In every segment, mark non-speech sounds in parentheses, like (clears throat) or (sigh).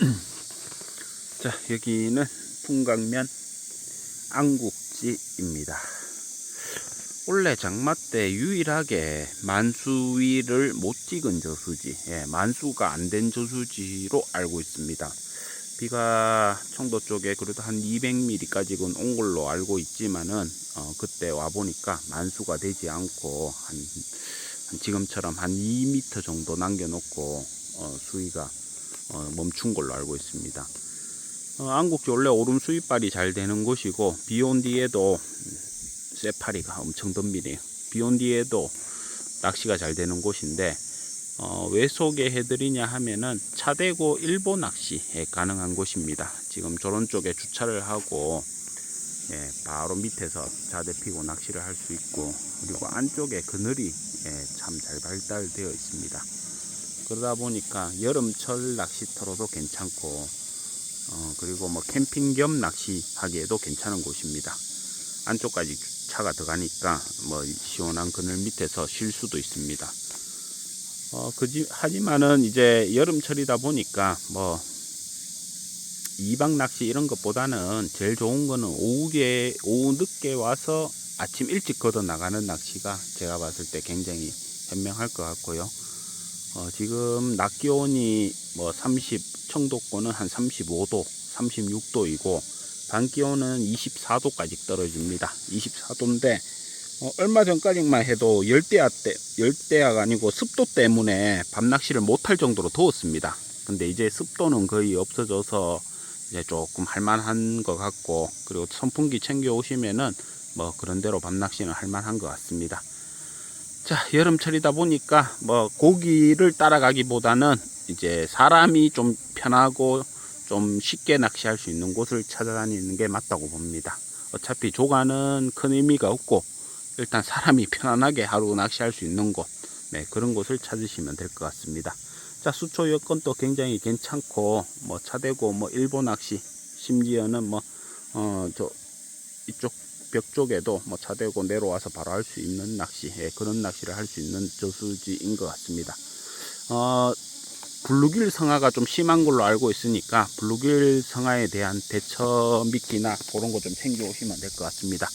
(clears throat) 자, 여기는 풍강면 안국지입니다. 원래 장마 때 유일하게 만수 위를 못 찍은 저수지, 예, 만수가 안 된 저수지로 알고 있습니다. 비가 청도 쪽에 그래도 한 200mm까지는 온 걸로 알고 있지만은 어, 그때 와 보니까 만수가 되지 않고 한, 한 지금처럼 한 2m 정도 남겨놓고 어, 수위가 어, 멈춘 걸로 알고 있습니다. 어, 안국지 원래 오름 수입발이 잘 되는 곳이고 비온 뒤에도 음, 쇠파리가 엄청 덤비네요. 비온 뒤에도 낚시가 잘 되는 곳인데 어, 왜 소개해드리냐 하면은 차대고 일보 낚시에 가능한 곳입니다. 지금 저런 쪽에 주차를 하고 예, 바로 밑에서 자대 피고 낚시를 할 수 있고 그리고 안쪽에 그늘이 예, 참 잘 발달되어 있습니다. 그러다 보니까 여름철 낚시터로도 괜찮고 어, 그리고 뭐 캠핑 겸 낚시하기에도 괜찮은 곳입니다. 안쪽까지 차가 들어가니까 뭐 시원한 그늘 밑에서 쉴 수도 있습니다. 어, 그지, 하지만은 이제 여름철이다 보니까 뭐, 이박 낚시 이런 것보다는 제일 좋은 거는 오후에, 오후 늦게 와서 아침 일찍 걷어 나가는 낚시가 제가 봤을 때 굉장히 현명할 것 같고요. 어, 지금 낮 기온이 뭐 30, 청도권은 한 35도, 36도이고, 밤 기온은 24도까지 떨어집니다. 24도인데, 어, 얼마 전까지만 해도 열대야 때, 열대야가 아니고 습도 때문에 밤낚시를 못할 정도로 더웠습니다. 근데 이제 습도는 거의 없어져서 이제 조금 할만한 것 같고, 그리고 선풍기 챙겨 오시면은 뭐 그런 대로 밤낚시는 할만한 것 같습니다. 자, 여름철이다 보니까 뭐 고기를 따라가기보다는 이제 사람이 좀 편하고 좀 쉽게 낚시할 수 있는 곳을 찾아다니는 게 맞다고 봅니다. 어차피 조가는 큰 의미가 없고 일단 사람이 편안하게 하루 낚시할 수 있는 곳, 네, 그런 곳을 찾으시면 될 것 같습니다. 자, 수초 여건도 굉장히 괜찮고, 뭐, 차대고, 뭐, 일본 낚시, 심지어는 뭐, 어, 저, 이쪽 벽 쪽에도 뭐, 차대고 내려와서 바로 할 수 있는 낚시, 예, 그런 낚시를 할 수 있는 저수지인 것 같습니다. 어, 블루길 성화가 좀 심한 걸로 알고 있으니까, 블루길 성화에 대한 대처 미끼나 그런 거 좀 챙겨 오시면 될 것 같습니다.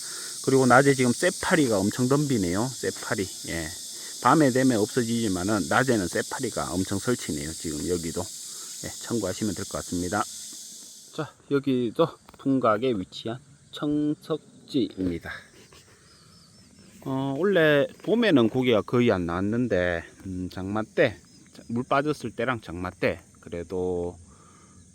그리고 낮에 지금 쇠파리가 엄청 덤비네요. 쇠파리. 예. 밤에 되면 없어지지만은 낮에는 쇠파리가 엄청 설치네요. 지금 여기도. 예, 참고하시면 될 것 같습니다. 자, 여기도 풍각에 위치한 청석 지입니다. 어, 원래 봄에는 고기가 거의 안 나왔는데 음, 장마 때 물 빠졌을 때랑 장마 때 그래도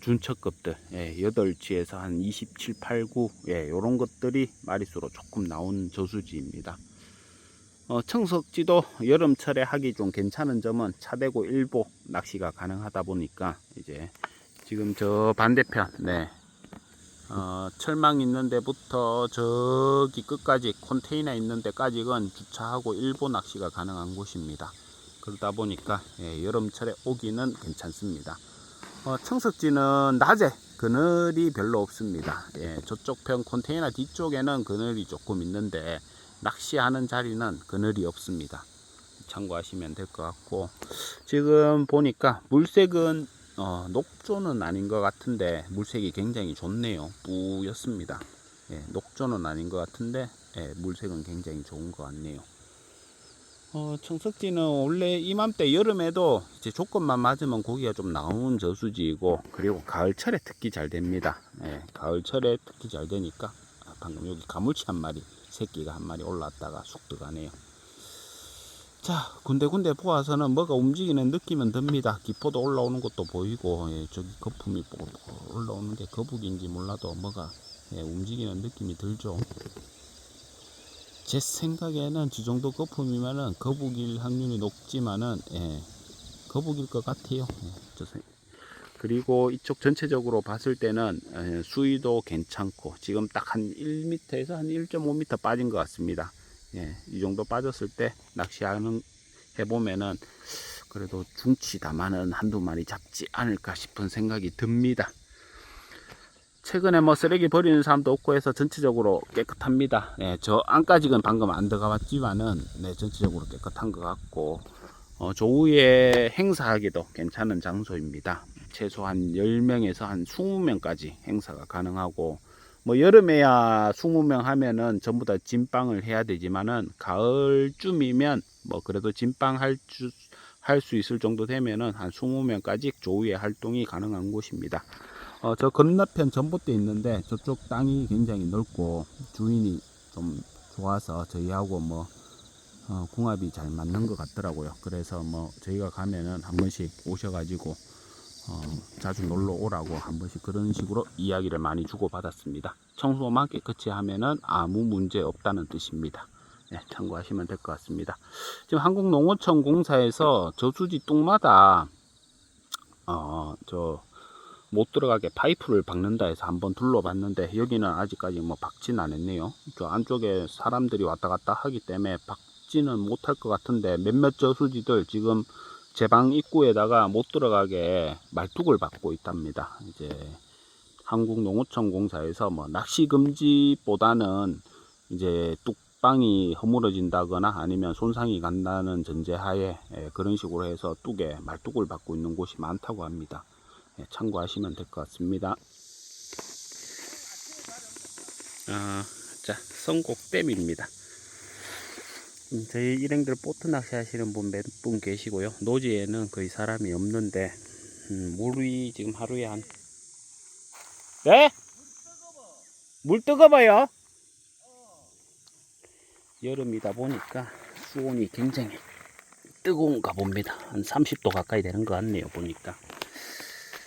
준척급들 예, 8치에서 한 27, 8, 9 예, 요런 것들이 마리수로 조금 나온 저수지입니다. 어, 청석지도 여름철에 하기 좀 괜찮은 점은 차대고 일보 낚시가 가능하다 보니까 이제 지금 저 반대편 네. 어, 철망 있는 데부터 저기 끝까지 컨테이너 있는 데까지는 주차하고 일보 낚시가 가능한 곳입니다. 그러다 보니까 예, 여름철에 오기는 괜찮습니다. 어, 청석지는 낮에 그늘이 별로 없습니다. 예, 저쪽 편 컨테이너 뒤쪽에는 그늘이 조금 있는데 낚시하는 자리는 그늘이 없습니다. 참고하시면 될 것 같고 지금 보니까 물색은 어, 녹조는 아닌 것 같은데 물색이 굉장히 좋네요. 뿌였습니다. 예, 녹조는 아닌 것 같은데 예, 물색은 굉장히 좋은 것 같네요. 어, 청석지는 원래 이맘때 여름에도 이제 조건만 맞으면 고기가 좀 나오는 저수지이고 그리고 가을철에 특히 잘 됩니다. 예, 가을철에 특히 잘 되니까 아, 방금 여기 가물치 한 마리 새끼가 한 마리 올라왔다가 쑥 들어가네요. 자 군데군데 보아서는 뭐가 움직이는 느낌은 듭니다. 기포도 올라오는 것도 보이고 예, 저기 거품이 올라오는 게 거북인지 몰라도 뭐가 예, 움직이는 느낌이 들죠. 제 생각에는 저 정도 거품이면은 거북일 확률이 높지만은 예, 거북일 것 같아요. 예, 그리고 이쪽 전체적으로 봤을 때는 예, 수위도 괜찮고 지금 딱 한 1m에서 한 1.5m 빠진 것 같습니다. 예, 이 정도 빠졌을 때 낚시하는 해보면은 그래도 중치 다만은 한두 마리 잡지 않을까 싶은 생각이 듭니다. 최근에 뭐 쓰레기 버리는 사람도 없고 해서 전체적으로 깨끗합니다. 예, 저 안까지는 방금 안 들어가 봤지만은 네, 전체적으로 깨끗한 것 같고 어, 조후에 행사하기도 괜찮은 장소입니다. 최소 한 10명에서 한 20명까지 행사가 가능하고 뭐 여름에야 20명 하면은 전부 다 진빵을 해야 되지만은 가을쯤이면 뭐 그래도 진빵 할 수 할 수 있을 정도 되면은 한 20명까지 조우의 활동이 가능한 곳입니다. 어, 저 건너편 전봇대 있는데 저쪽 땅이 굉장히 넓고 주인이 좀 좋아서 저희하고 뭐 어, 궁합이 잘 맞는 것 같더라고요. 그래서 뭐 저희가 가면은 한 번씩 오셔가지고 어, 자주 놀러 오라고 한 번씩 그런 식으로 이야기를 많이 주고 받았습니다. 청소만 깨끗이 하면은 아무 문제 없다는 뜻입니다. 네, 참고하시면 될 것 같습니다. 지금 한국농어청 공사에서 저수지 뚝마다 어, 저 못 들어가게 파이프를 박는다 해서 한번 둘러봤는데 여기는 아직까지 뭐 박진 않았네요. 저 안쪽에 사람들이 왔다 갔다 하기 때문에 박지는 못할 것 같은데 몇몇 저수지들 지금 제 방 입구에다가 못 들어가게 말뚝을 박고 있답니다. 이제 한국농어청 공사에서 뭐 낚시 금지보다는 이제 뚝방이 허물어진다거나 아니면 손상이 간다는 전제하에 예, 그런 식으로 해서 뚝에 말뚝을 박고 있는 곳이 많다고 합니다. 예, 참고하시면 될 것 같습니다. 아, 자, 성곡댐입니다. 음, 저희 일행들 보트 낚시 하시는 분 몇 분 계시고요. 노지에는 거의 사람이 없는데, 음, 물이 지금 하루에 한, 네? 물 뜨거워요? 여름이다 보니까 수온이 굉장히 뜨거운가 봅니다. 한 30도 가까이 되는 것 같네요, 보니까.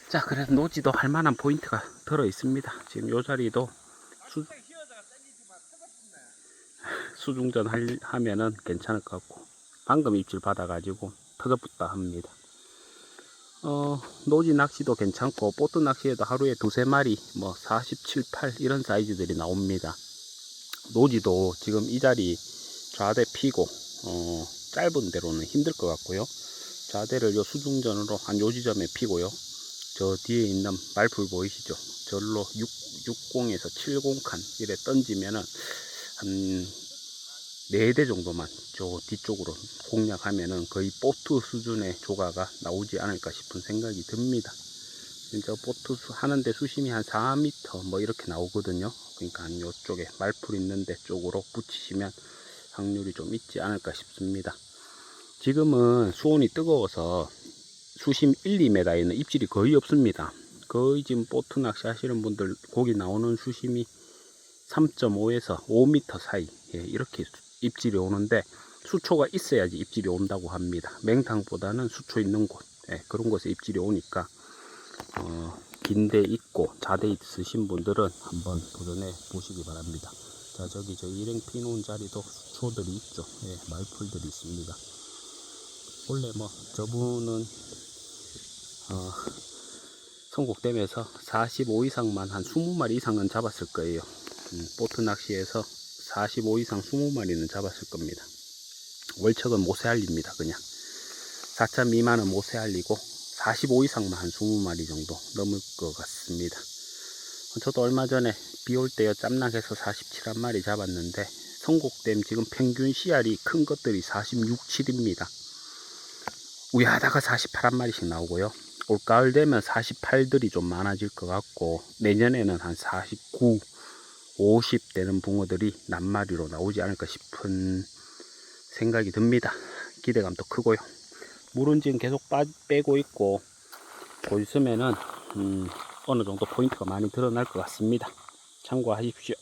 자, 그래도 노지도 할 만한 포인트가 들어 있습니다. 지금 요 자리도 수, 수중전 할, 하면은 괜찮을 것 같고, 방금 입질 받아가지고 터져붙다 합니다. 어, 노지 낚시도 괜찮고, 보트 낚시에도 하루에 두세 마리, 뭐 47, 8 이런 사이즈들이 나옵니다. 노지도 지금 이 자리 좌대 피고, 어, 짧은 데로는 힘들 것 같고요. 좌대를 요 수중전으로 한 요 지점에 피고요. 저 뒤에 있는 말풀 보이시죠? 절로 6, 60에서 70칸 이래 던지면은 한 4대 정도만 저 뒤쪽으로 공략하면은 거의 보트 수준의 조가가 나오지 않을까 싶은 생각이 듭니다. 진짜 보트 수, 하는데 수심이 한 4m 뭐 이렇게 나오거든요. 그러니까 한 요쪽에 말풀 있는데 쪽으로 붙이시면 확률이 좀 있지 않을까 싶습니다. 지금은 수온이 뜨거워서 수심 1, 2m에는 입질이 거의 없습니다. 거의 지금 보트 낚시 하시는 분들 고기 나오는 수심이 3.5에서 5m 사이 예, 이렇게 수- 입질이 오는데 수초가 있어야지 입질이 온다고 합니다. 맹탕보다는 수초 있는 곳 예, 그런 곳에 입질이 오니까 어, 긴데 있고 자대 있으신 분들은 한번 도전해 보시기 바랍니다. 자 저기 저 일행 피놓은 자리도 수초들이 있죠. 예, 말풀들이 있습니다. 원래 뭐 저분은 어, 성곡댐에서 45 이상만 한 20마리 이상은 잡았을 거예요. 음, 보트 낚시에서 45 이상 20마리는 잡았을 겁니다. 월척은 모세알리입니다. 그냥 4차 미만은 모세알리고 45 이상만 한 20마리 정도 넘을 것 같습니다. 저도 얼마 전에 비 올 때요 짬낙해서 47한 마리 잡았는데 성곡댐 지금 평균 씨알이 큰 것들이 46, 7입니다. 우야하다가 48한 마리씩 나오고요. 올가을 되면 48들이 좀 많아질 것 같고 내년에는 한 49, 50 되는 붕어들이 낱마리로 나오지 않을까 싶은 생각이 듭니다. 기대감도 크고요. 물은 지금 계속 빠, 빼고 있고 곧 있으면은 음, 어느 정도 포인트가 많이 드러날 것 같습니다. 참고하십시오.